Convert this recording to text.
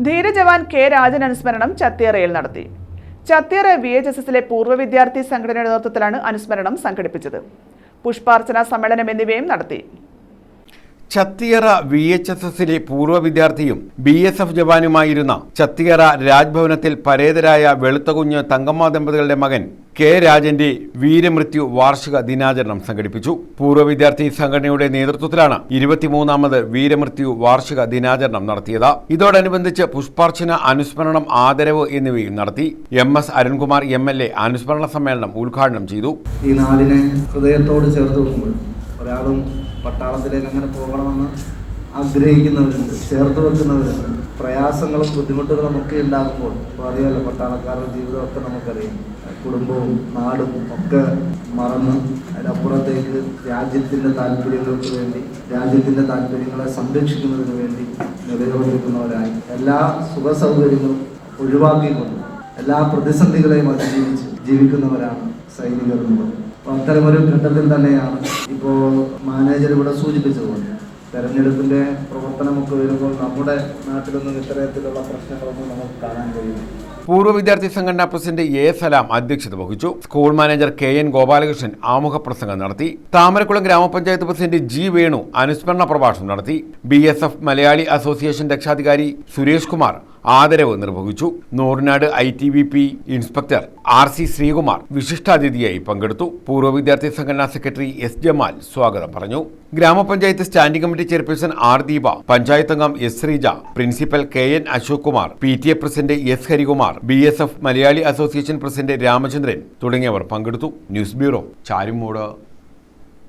ധീരജവാൻ K Rajan അനുസ്മരണം ചത്തിയറയിൽ നടത്തി. Chathiyara V H S എസിലെ പൂർവ വിദ്യാർത്ഥി സംഘടനയുടെ നേതൃത്വത്തിലാണ് അനുസ്മരണം സംഘടിപ്പിച്ചത്. പുഷ്പാർച്ചന സമ്മേളനം എന്നിവയും നടത്തി. ചത്തിയറ വി എച്ച് എസ് എസിലെ പൂർവ വിദ്യാർത്ഥിയും ബി എസ് എഫ് ജവാനുമായിരുന്ന ചത്തിയറ രാജ്ഭവനത്തിൽ പരേതരായ വെളുത്തകുഞ്ഞ് തങ്കമ്മ ദമ്പതികളുടെ മകൻ കെ രാജന്റെ വീരമൃത്യു വാർഷിക ദിനാചരണം സംഘടിപ്പിച്ചു. പൂർവ വിദ്യാർത്ഥി സംഘടനയുടെ നേതൃത്വത്തിലാണ് ഇരുപത്തിമൂന്നാമത് വീരമൃത്യു വാർഷിക ദിനാചരണം നടത്തിയത്. ഇതോടനുബന്ധിച്ച് പുഷ്പാർച്ചന അനുസ്മരണം ആദരവ് എന്നിവയും നടത്തി. M S Arunkumar M L A അനുസ്മരണ സമ്മേളനം ഉദ്ഘാടനം ചെയ്തു. ഈ നാടിനെ ഹൃദയത്തോട് ചേർത്ത് ഒരാളും പട്ടാളത്തിലേക്ക് അങ്ങനെ പോകണമെന്ന് ആഗ്രഹിക്കുന്നവരുണ്ട് ചേർത്ത് വെക്കുന്നവരുണ്ട്. പ്രയാസങ്ങളും ബുദ്ധിമുട്ടുകളും ഒക്കെ ഉണ്ടാകുമ്പോൾ ഇപ്പോൾ അറിയാമല്ലോ പട്ടാളക്കാരുടെ ജീവിതമൊക്കെ നമുക്കറിയാം. കുടുംബവും നാടും ഒക്കെ മറന്ന് അതിനപ്പുറത്തേക്ക് രാജ്യത്തിന്റെ താല്പര്യങ്ങൾക്ക് വേണ്ടി രാജ്യത്തിന്റെ താല്പര്യങ്ങളെ സംരക്ഷിക്കുന്നതിന് വേണ്ടി നിലകൊള്ളിക്കുന്നവരായി എല്ലാ സുഖ സൗകര്യങ്ങളും ഒഴിവാക്കിക്കൊണ്ട് എല്ലാ പ്രതിസന്ധികളെയും അതിജീവിച്ച് ജീവിക്കുന്നവരാണ് സൈനികർ എന്നുള്ളത്. അപ്പോൾ അത്തരമൊരു ഘട്ടത്തിൽ തന്നെയാണ് ഇപ്പോൾ മാനേജർ ഇവിടെ സൂചിപ്പിച്ചതുപോലെ തെരഞ്ഞെടുപ്പിന്റെ പ്രവർത്തനമൊക്കെ വരുമ്പോൾ നമ്മുടെ നാട്ടിലൊന്നും ഇത്തരത്തിലുള്ള പ്രശ്നങ്ങളൊന്നും നമുക്ക് കാണാൻ കഴിയില്ല. പൂർവ വിദ്യാർത്ഥി സംഘടനാ പ്രസിഡന്റ് എ സലാം അധ്യക്ഷത വഹിച്ചു. School manager K N Gopalakrishnan ആമുഖ പ്രസംഗം നടത്തി. താമരക്കുളം ഗ്രാമപഞ്ചായത്ത് പ്രസിഡന്റ് ജി വേണു അനുസ്മരണ പ്രഭാഷണം നടത്തി. ബി മലയാളി അസോസിയേഷൻ രക്ഷാധികാരി സുരേഷ് കുമാർ ആദരവ് നിർവഹിച്ചു. Nooranad I T B P inspector R C Sreekumar വിശിഷ്ടാതിഥിയായി പങ്കെടുത്തു. പൂർവ വിദ്യാർത്ഥി സംഘടനാ സെക്രട്ടറി എസ് ജമാൽ സ്വാഗതം പറഞ്ഞു. ഗ്രാമപഞ്ചായത്ത് standing committee chairperson R Deepa panchayat അംഗം S Sreeja principal K N Ashok Kumar P T A president S Harikumar B S F Malayali association president Ramachandran തുടങ്ങിയവർ പങ്കെടുത്തു. News bureau Charummood.